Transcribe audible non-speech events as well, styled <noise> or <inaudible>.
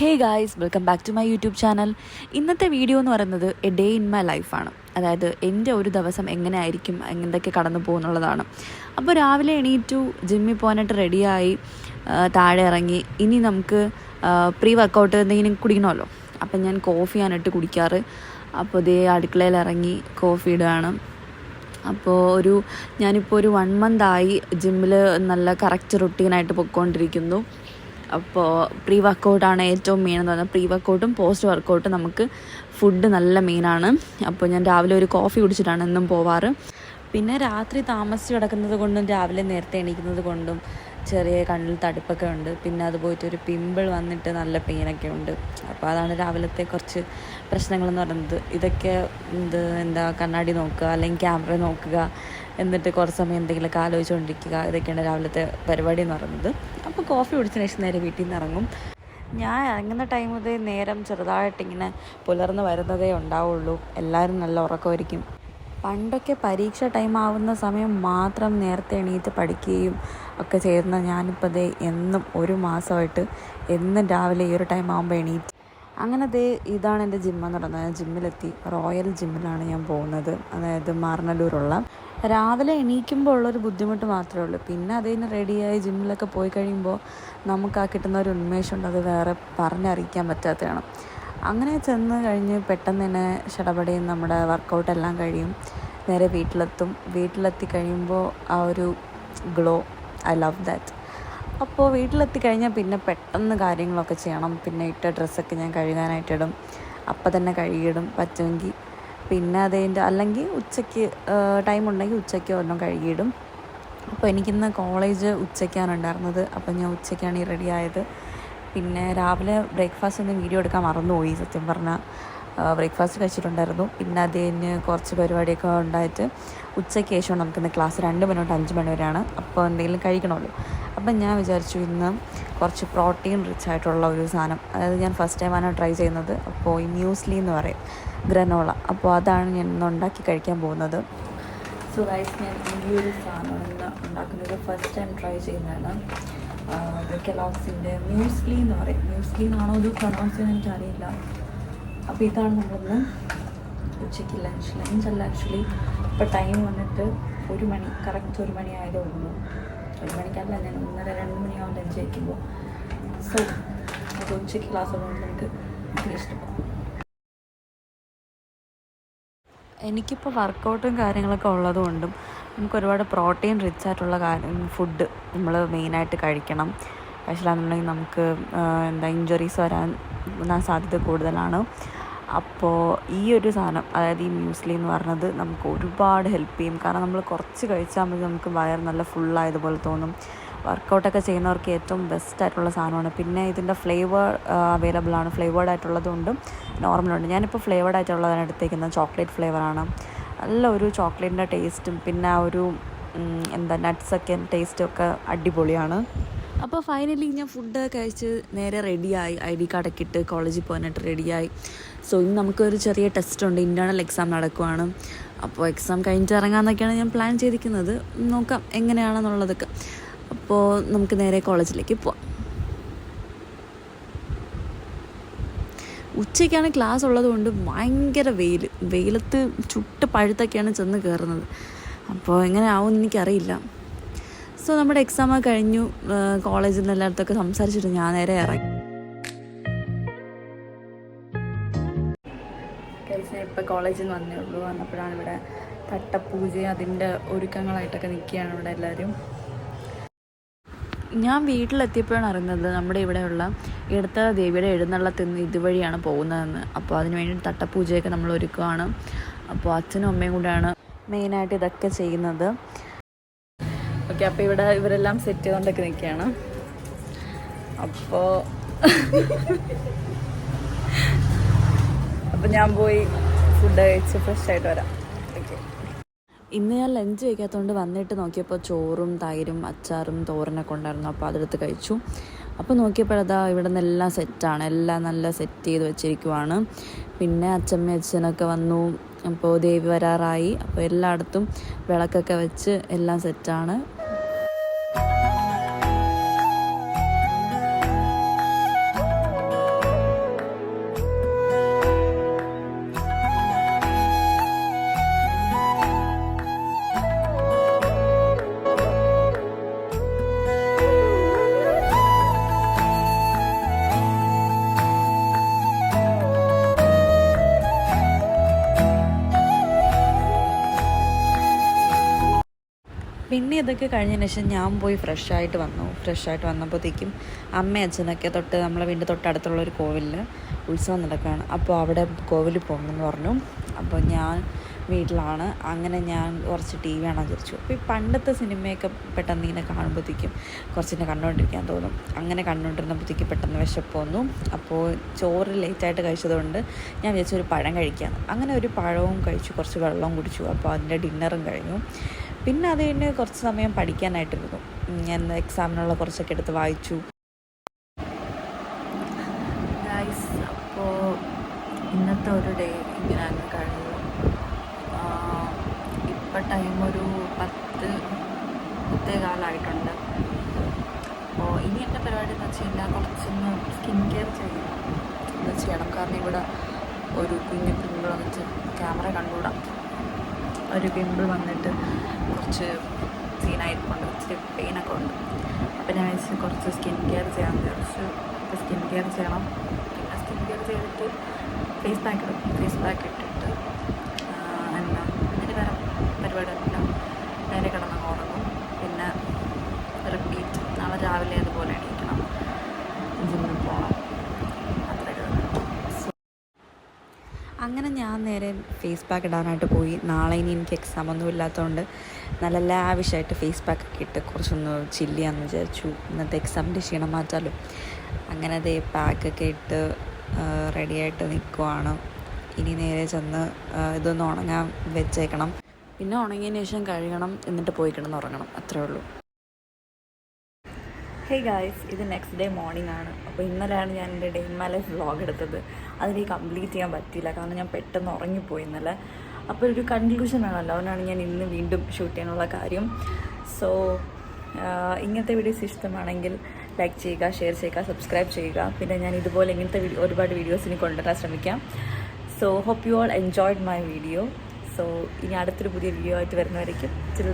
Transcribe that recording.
Hey guys welcome back to my YouTube channel ഇന്നത്തെ video എന്ന് പറയുന്നത് എ ഡേ ഇൻ മൈ ലൈഫാണ് അതായത് എന്റെ ഒരു ദിവസം എങ്ങനെ ആയിരിക്കും എന്തൊക്കെ കടന്നു പോകുന്നുള്ളതാണ്. അപ്പോൾ രാവിലെ എണീറ്റു ജിമ്മിൽ പോകാനായിട്ട് റെഡിയായി താഴെ ഇറങ്ങി ഇനി നമുക്ക് പ്രീ വർക്കൗട്ട് എന്തെങ്കിലും കുടിക്കണമല്ലോ. അപ്പം ഞാൻ കോഫിയാണിട്ട് കുടിക്കാറ്. അപ്പോൾ ഇതേ അടുക്കളയിൽ ഇറങ്ങി കോഫി ഇടുകയാണ്. അപ്പോൾ ഒരു ഞാനിപ്പോൾ ഒരു വൺ മന്ത് ആയി ജിമ്മിൽ നല്ല കറക്റ്റ് റുട്ടീനായിട്ട് പൊയ്ക്കൊണ്ടിരിക്കുന്നു. അപ്പോൾ പ്രീ വർക്കൗട്ടാണ് ഏറ്റവും മെയിൻ എന്ന് പറഞ്ഞാൽ പ്രീ വർക്കൗട്ടും പോസ്റ്റ് വർക്കൗട്ടും നമുക്ക് ഫുഡ് നല്ല മെയിനാണ് അപ്പോൾ ഞാൻ രാവിലെ ഒരു കോഫി കുടിച്ചിട്ടാണ് എന്നും പോവാറ്. പിന്നെ രാത്രി താമസിച്ച് കിടക്കുന്നത് കൊണ്ടും രാവിലെ നേരത്തെ എണീക്കുന്നത് കൊണ്ടും ചെറിയ കണ്ണിൽ തടുപ്പൊക്കെ ഉണ്ട്. പിന്നെ അത് പോയിട്ട് ഒരു പിമ്പിൾ വന്നിട്ട് നല്ല പെയിനൊക്കെ ഉണ്ട്. അപ്പോൾ അതാണ് രാവിലത്തെ കുറച്ച് പ്രശ്നങ്ങളെന്ന് പറയുന്നത്. ഇതൊക്കെ ഇത് എന്താ കണ്ണാടി നോക്കുക അല്ലെങ്കിൽ ക്യാമറ നോക്കുക എന്നിട്ട് കുറച്ച് സമയം എന്തെങ്കിലുമൊക്കെ ആലോചിച്ചുകൊണ്ടിരിക്കുക. ഇതൊക്കെയാണ് രാവിലത്തെ പരിപാടി എന്ന് പറയുന്നത്. അപ്പോൾ കോഫി കുടിച്ചതിന് ശേഷം നേരെ വീട്ടിൽ നിന്ന് ഇറങ്ങും. ഞാൻ ഇറങ്ങുന്ന ടൈം മുതൽ നേരം ചെറുതായിട്ടിങ്ങനെ പുലർന്ന് വരുന്നതേ ഉണ്ടാവുള്ളൂ. എല്ലാവരും നല്ല ഉറക്കമായിരിക്കും. പണ്ടൊക്കെ പരീക്ഷ ടൈം ആവുന്ന സമയം മാത്രം നേരത്തെ എണീറ്റ് പഠിക്കുകയും ഒക്കെ ചെയ്യുന്ന ഞാനിപ്പോൾ ദേ എന്നും ഒരു മാസമായിട്ട് എന്നും രാവിലെ ഈ ഒരു ടൈം ആകുമ്പോൾ എണീറ്റ്. അങ്ങനെ ദേ ഇതാണ് എന്റെ ജിമ്മെന്ന് പറയുന്നത്. ജിമ്മിലെത്തി റോയൽ ജിമ്മിലാണ് ഞാൻ പോകുന്നത്. അതായത് മാർനല്ലൂരുള്ള രാവിലെ എണീക്കുമ്പോൾ ഉള്ളൊരു ബുദ്ധിമുട്ട് മാത്രമേ ഉള്ളൂ. പിന്നെ അതിന് റെഡിയായി ജിമ്മിലൊക്കെ പോയി കഴിയുമ്പോൾ നമുക്ക് ആ കിട്ടുന്ന ഒരു ഉന്മേഷമുണ്ട്. അത് വേറെ പറഞ്ഞറിയിക്കാൻ പറ്റാത്തതാണ്. അങ്ങനെ ചെന്ന് കഴിഞ്ഞ് പെട്ടെന്ന് തന്നെ ഷടപടയും നമ്മുടെ വർക്കൗട്ടെല്ലാം കഴിയും. നേരെ വീട്ടിലെത്തും. വീട്ടിലെത്തി കഴിയുമ്പോൾ ആ ഒരു ഗ്ലോ ഐ ലവ് ദാറ്റ് അപ്പോൾ വീട്ടിലെത്തി കഴിഞ്ഞാൽ പിന്നെ പെട്ടെന്ന് കാര്യങ്ങളൊക്കെ ചെയ്യണം. പിന്നെ ഇട്ട ഡ്രസ്സൊക്കെ ഞാൻ കഴുകാനായിട്ടിടും അപ്പം തന്നെ കഴുകിയിടും. പറ്റുമെങ്കിൽ പിന്നെ അതിന്റെ അല്ലെങ്കിൽ ഉച്ചയ്ക്ക് ടൈം ഉണ്ടെങ്കിൽ ഉച്ചയ്ക്ക് ഒരെണ്ണം കഴുകിയിടും. അപ്പോൾ എനിക്കിന്ന് കോളേജ് ഉച്ചയ്ക്കാണ് ഉണ്ടായിരുന്നത്. അപ്പോൾ ഞാൻ ഉച്ചയ്ക്കാണ് ഈ റെഡി ആയത്. പിന്നെ രാവിലെ ബ്രേക്ക്ഫാസ്റ്റ് ഒന്നും വീഡിയോ എടുക്കാൻ മറന്നുപോയി സത്യം പറഞ്ഞാൽ ബ്രേക്ക്ഫാസ്റ്റ് കഴിച്ചിട്ടുണ്ടായിരുന്നു. പിന്നെ അത് കഴിഞ്ഞ് കുറച്ച് പരിപാടിയൊക്കെ ഉണ്ടായിട്ട് ഉച്ചയ്ക്ക് ശേഷം നമുക്കിന്ന് ക്ലാസ് രണ്ട് മണി തൊട്ട് അഞ്ച് മണി വരെയാണ്. അപ്പോൾ എന്തെങ്കിലും കഴിക്കണമല്ലോ. അപ്പം ഞാൻ വിചാരിച്ചു ഇന്ന് കുറച്ച് പ്രോട്ടീൻ റിച്ച് ആയിട്ടുള്ള ഒരു സാധനം. അതായത് ഞാൻ ഫസ്റ്റ് ടൈമാണ് ട്രൈ ചെയ്യുന്നത്. അപ്പോൾ ഈ മ്യൂസ്ലി എന്ന് പറയും. ഗ്രനോള അപ്പോൾ അതാണ് ഞാൻ ഇന്ന് ഉണ്ടാക്കി കഴിക്കാൻ പോകുന്നത്. സോ ഗൈസ് ഞാൻ ഈ ഒരു സാധനം ഇന്ന് ഉണ്ടാക്കുന്നത് ഫസ്റ്റ് ടൈം ട്രൈ ചെയ്യുന്നതാണ്. കെലോക്സിന്റെ മ്യൂസ്ലി എന്ന് പറയും. മ്യൂസ്ലി എന്നാണോ ഇത് പ്രൊണൗൺസ് ചെയ്യാൻ എനിക്കറിയില്ല. അപ്പോൾ ഇതാണ് നമ്മളിന്ന് ഉച്ചയ്ക്ക് ലഞ്ച് ലഞ്ച് അല്ല ആക്ച്വലി ഇപ്പോൾ ടൈം വന്നിട്ട് ഒരു മണി കറക്റ്റ് ഒരു മണി ആയതേ ഉള്ളൂ. ഒരു മണിക്കല്ല ഞാൻ ഒന്നര രണ്ട് മണിയാവും ലഞ്ച് കഴിക്കുമ്പോൾ. സോ അത് ഉച്ചയ്ക്ക് ക്ലാസ് ഉള്ളതുകൊണ്ട് നമുക്ക് ഇഷ്ടപ്പെടും. എനിക്കിപ്പോൾ വർക്കൗട്ടും കാര്യങ്ങളൊക്കെ ഉള്ളതുകൊണ്ടും നമുക്ക് ഒരുപാട് പ്രോട്ടീൻ റിച്ച് ആയിട്ടുള്ള കാര്യം ഫുഡ് നമ്മൾ മെയിനായിട്ട് കഴിക്കണം. പക്ഷേ നമുക്ക് എന്താ ഇഞ്ചുറീസ് വരാൻ സാധ്യത കൂടുതലാണ്. അപ്പോൾ ഈ ഒരു സാധനം അതായത് ഈ മ്യൂസ്ലി എന്ന് പറഞ്ഞത് നമുക്ക് ഒരുപാട് ഹെൽപ്പ് ചെയ്യും. കാരണം നമ്മൾ കുറച്ച് കഴിച്ചാൽ മതി നമുക്ക് വയർ നല്ല ഫുള്ളായതുപോലെ തോന്നും. വർക്കൗട്ടൊക്കെ ചെയ്യുന്നവർക്ക് ഏറ്റവും ബെസ്റ്റ് ആയിട്ടുള്ള സാധനമാണ്. പിന്നെ ഇതിന്റെ ഫ്ലേവർ അവൈലബിൾ ആണ്. ഫ്ലേവേർഡ് ആയിട്ടുള്ളതുകൊണ്ടും നോർമലുണ്ട് ഞാനിപ്പോൾ ഫ്ലേവേർഡ് ആയിട്ടുള്ളതാണ് എടുത്തേക്കുന്നത്. ചോക്ലേറ്റ് ഫ്ലേവറാണ് നല്ല ഒരു ചോക്ലേറ്റിന്റെ ടേസ്റ്റും പിന്നെ ആ ഒരു എന്താ നട്ട്സൊക്കെ ടേസ്റ്റും ഒക്കെ അടിപൊളിയാണ്. അപ്പോൾ ഫൈനലി ഞാൻ ഫുഡ് കഴിച്ച് നേരെ റെഡിയായി ഐ ഡി കാർഡൊക്കെ ഇട്ട് കോളേജിൽ പോകാനായിട്ട് റെഡിയായി സോ ഇന്ന് നമുക്കൊരു ചെറിയ ടെസ്റ്റ് ഉണ്ട്. ഇന്റേർണൽ എക്സാം നടക്കുവാണ്. അപ്പോൾ എക്സാം കഴിഞ്ഞിട്ട് ഇറങ്ങാമെന്നൊക്കെയാണ് ഞാൻ പ്ലാൻ ചെയ്തിരിക്കുന്നത്. നോക്കാം എങ്ങനെയാണെന്നുള്ളതൊക്കെ. അപ്പോൾ നമുക്ക് നേരെ കോളേജിലേക്ക് പോവാം. ഉച്ചയ്ക്കാണ് ക്ലാസ് ഉള്ളതുകൊണ്ട് ഭയങ്കര വെയിൽ. വെയിലത്ത് ചുട്ട് പഴുത്തൊക്കെയാണ് ചെന്ന് കയറുന്നത്. അപ്പോൾ എങ്ങനെ ആവുമെന്ന് എനിക്കറിയില്ല. സോ നമ്മുടെ എക്സാം കഴിഞ്ഞു. കോളേജിൽ നിന്ന് എല്ലായിടത്തൊക്കെ സംസാരിച്ചിട്ട് ഞാൻ നേരെ ഇറങ്ങി. ഇപ്പോൾ കോളേജിൽ നിന്ന് വന്നേ ഉള്ളൂ. വന്നപ്പോഴാണ് ഇവിടെ തട്ടപ്പൂജ അതിന്റെ ഒരുക്കങ്ങളായിട്ടൊക്കെ നിൽക്കുകയാണ് ഇവിടെ എല്ലാവരും. ഞാൻ വീട്ടിലെത്തിയപ്പോഴാണ് അറിയുന്നത് നമ്മുടെ ഇവിടെയുള്ള ഇടത്ത ദേവിയുടെ എഴുന്നള്ളത്തിൽ നിന്ന് ഇതുവഴിയാണ് പോകുന്നതെന്ന്. അപ്പോൾ അതിന് വേണ്ടി തട്ടപ്പൂജയൊക്കെ നമ്മൾ ഒരുക്കുകയാണ് അപ്പോൾ അച്ഛനും അമ്മയും കൂടെയാണ് മെയിനായിട്ട് ഇതൊക്കെ ചെയ്യുന്നത്. ഓക്കെ അപ്പോൾ ഇവിടെ ഇവരെല്ലാം സെറ്റ് ചെയ്തുകൊണ്ടൊക്കെ നിൽക്കുകയാണ്. അപ്പോൾ <laughs> അപ്പോൾ ഞാൻ പോയി ഫുഡ് കഴിച്ച് ഫ്രഷ് ആയിട്ട് വരാം. ഇന്ന് ഞാൻ ലഞ്ച് കഴിക്കാത്തതുകൊണ്ട് വന്നിട്ട് നോക്കിയപ്പോൾ ചോറും തൈരും അച്ചാറും തോരനൊക്കെ ഉണ്ടായിരുന്നു. അപ്പോൾ അതെടുത്ത് കഴിച്ചു. അപ്പോൾ നോക്കിയപ്പോഴതാ ഇവിടെ നിന്ന് എല്ലാം സെറ്റാണ് എല്ലാം നല്ല സെറ്റ് ചെയ്ത് വെച്ചിരിക്കുവാണ്. പിന്നെ അച്ഛമ്മ അച്ഛനൊക്കെ വന്നു. അപ്പോൾ ദേവി വരാറായി. അപ്പോൾ എല്ലായിടത്തും വിളക്കൊക്കെ വെച്ച് എല്ലാം സെറ്റാണ് പിന്നെ ഇതൊക്കെ കഴിഞ്ഞതിന് ശേഷം ഞാൻ പോയി ഫ്രഷായിട്ട് വന്നു. ഫ്രഷായിട്ട് വന്നപ്പോഴത്തേക്കും അമ്മ അച്ഛനൊക്കെ തൊട്ട് നമ്മളെ വീടിന്റെ തൊട്ടടുത്തുള്ള ഒരു കോവിലിൽ ഉത്സവം നടക്കുകയാണ്. അപ്പോൾ അവിടെ കോവിലിൽ പോകണമെന്ന് പറഞ്ഞു. അപ്പോൾ ഞാൻ വീട്ടിലാണ്. അങ്ങനെ ഞാൻ കുറച്ച് ടി വി കാണാൻ വിചാരിച്ചു അപ്പോൾ ഈ പണ്ടത്തെ സിനിമയൊക്കെ പെട്ടെന്ന് ഇങ്ങനെ കാണുമ്പോഴത്തേക്കും കുറച്ചിനെ കണ്ടുകൊണ്ടിരിക്കാൻ തോന്നും. അങ്ങനെ കണ്ടുകൊണ്ടിരുന്നപ്പോഴത്തേക്കും പെട്ടെന്ന് വിശപ്പ് വന്നു. അപ്പോൾ ചോറ് ലേറ്റായിട്ട് കഴിച്ചതുകൊണ്ട് ഞാൻ വിചാരിച്ചു ഒരു പഴം കഴിക്കാമെന്ന് അങ്ങനെ ഒരു പഴവും കഴിച്ചു. കുറച്ച് വെള്ളവും കുടിച്ചു. അപ്പോൾ അതിന്റെ ഡിന്നറും കഴിഞ്ഞു. പിന്നെ അത് കഴിഞ്ഞ് കുറച്ച് സമയം പഠിക്കാനായിട്ടിരുന്നു. ഞാൻ എക്സാമിനുള്ള കുറച്ചൊക്കെ എടുത്ത് വായിച്ചു. അപ്പോൾ ഇന്നത്തെ ഒരു ഡേ ഇങ്ങനെ അങ്ങ് കഴിഞ്ഞു. ഇപ്പം ടൈം ഒരു പത്ത് പത്തേ കാലമായിട്ടുണ്ട് അപ്പോൾ ഇനി എന്റെ പരിപാടി എന്ന് വെച്ച് കഴിഞ്ഞാൽ കുറച്ചൊന്ന് സ്കിൻ കെയർ ചെയ്യണം. ചെയ്യണം? കാരണം ഇവിടെ ഒരു കുഞ്ഞു കുഞ്ഞുങ്ങളെ വന്നിട്ട് ക്യാമറ കണ്ടുകൂടാം. ഒരു പിമ്പിൾ വന്നിട്ട് കുറച്ച് സീനായിട്ടുണ്ട് ഇച്ചിരി പെയിനൊക്കെ ഉണ്ട്. അപ്പം ഞാൻ വെച്ച് കുറച്ച് സ്കിൻ കെയർ ചെയ്യാൻ അപ്പോൾ സ്കിൻ കെയർ ചെയ്യണം. പിന്നെ സ്കിൻ കെയർ ചെയ്തിട്ട് ഫേസ് പാക്ക് ഇടും. ഫേസ് പാക്ക് ഇട്ടിട്ട് എന്താ അതിന് വേറെ പരിപാടിയൊന്നുമില്ല. നേരെ കിടന്ന് ഉറങ്ങും. പിന്നെ റിപ്പീറ്റ് നാളെ രാവിലെ അതുപോലെ എണീക്കണം ജിമ്മിൽ പോകണം അത്രയൊക്കെ സോ അങ്ങനെ ഞാൻ നേരെ ഫേസ് പാക്ക് ഇടാനായിട്ട് പോയി. നാളെ ഇനി എനിക്ക് എക്സാം ഒന്നും ഇല്ലാത്തതുകൊണ്ട് നല്ല ലാവിഷായിട്ട് ഫേസ് പാക്ക് ഒക്കെ ഇട്ട് കുറച്ചൊന്ന് ചില്ലിയാന്ന് വിചാരിച്ചു. ഇന്നത്തെ എക്സാമിന്റെ ക്ഷീണം മാറ്റാലോ. അങ്ങനെ അതേ പാക്കൊക്കെ ഇട്ട് റെഡിയായിട്ട് നിൽക്കുവാണ് ഇനി നേരെ ചെന്ന് ഇതൊന്ന് ഉണങ്ങാൻ വെച്ചേക്കണം. പിന്നെ ഉണങ്ങിയതിന് ശേഷം കഴുകണം. എന്നിട്ട് പോയി കിടന്ന് ഉറങ്ങണം. അത്രേ ഉള്ളൂ. ഹേ ഗായ്സ് ഇത് നെക്സ്റ്റ് ഡേ മോർണിംഗ് ആണ്. അപ്പോൾ ഇന്നലെയാണ് ഞാൻ എന്റെ ഡേ ഇൻ മൈ വ്ളോഗ് എടുത്തത്. അതിലേക്ക് കംപ്ലീറ്റ് ചെയ്യാൻ പറ്റിയില്ല. കാരണം ഞാൻ പെട്ടെന്ന് ഉറങ്ങിപ്പോയി ഇന്നലെ. അപ്പോൾ ഒരു കൺക്ലൂഷൻ ആണല്ലോ അവനാണ് ഞാൻ ഇന്ന് വീണ്ടും ഷൂട്ട് ചെയ്യാനുള്ള കാര്യം. സോ ഇങ്ങനത്തെ വീഡിയോസ് ഇഷ്ടമാണെങ്കിൽ ലൈക്ക് ചെയ്യുക ഷെയർ ചെയ്യുക സബ്സ്ക്രൈബ് ചെയ്യുക. പിന്നെ ഞാൻ ഇതുപോലെ ഇങ്ങനത്തെ വീഡിയോ ഒരുപാട് വീഡിയോസ് ഇനി കൊണ്ടുവരാൻ ശ്രമിക്കാം. So hope you all enjoyed my video so ഇനി അടുത്തൊരു പുതിയ വീഡിയോ ആയിട്ട് വരുന്നവരേക്കും. ചില